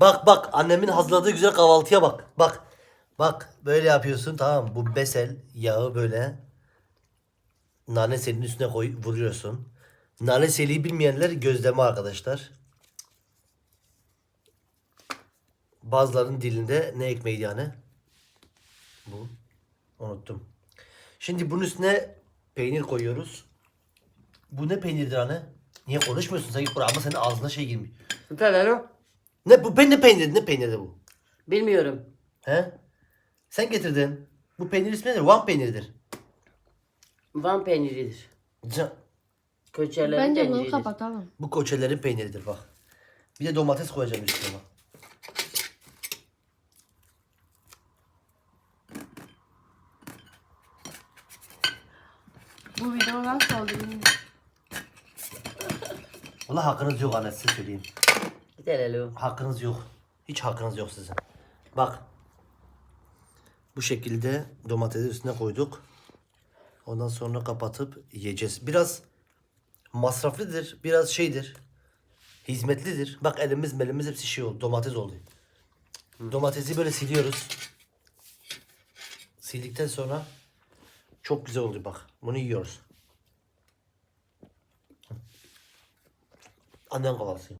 Bak bak annemin hazırladığı güzel kahvaltıya bak. Bak. Bak böyle yapıyorsun tamam? Bu besel yağı böyle nane selinin üstüne koy vuruyorsun. Nane seliği bilmeyenler gözleme arkadaşlar. Bazılarının dilinde ne ekmeği yani? Bu. Unuttum. Şimdi bunun üstüne peynir koyuyoruz. Bu ne peynirdir anne? Niye konuşmuyorsun sanki ama senin ağzına şey girmiyor. Ferrero. Ne bu ne peynir ne peynirdi bu? Bilmiyorum. He? Sen getirdin. Bu peynir ismi nedir? Van peyniridir. Van peyniridir. Ca- Köçerlerin Bence bunu peyniridir. kapatalım. Bu koçelerin peyniridir bak. Bir de domates koyacağım üstüne bak. Bu video nasıl oldu bilmiyorum. Valla hakkınız yok anne size söyleyeyim. Gider hele o. Hakkınız yok. Hiç hakkınız yok sizin. Bak. Bu şekilde domatesi üstüne koyduk. Ondan sonra kapatıp yiyeceğiz. Biraz masraflıdır. Biraz şeydir. Hizmetlidir. Bak elimiz melimiz hepsi şey oldu. Domates oldu. Domatesi böyle siliyoruz. Sildikten sonra çok güzel oluyor bak. Bunu yiyoruz. Annen kahvaltısı.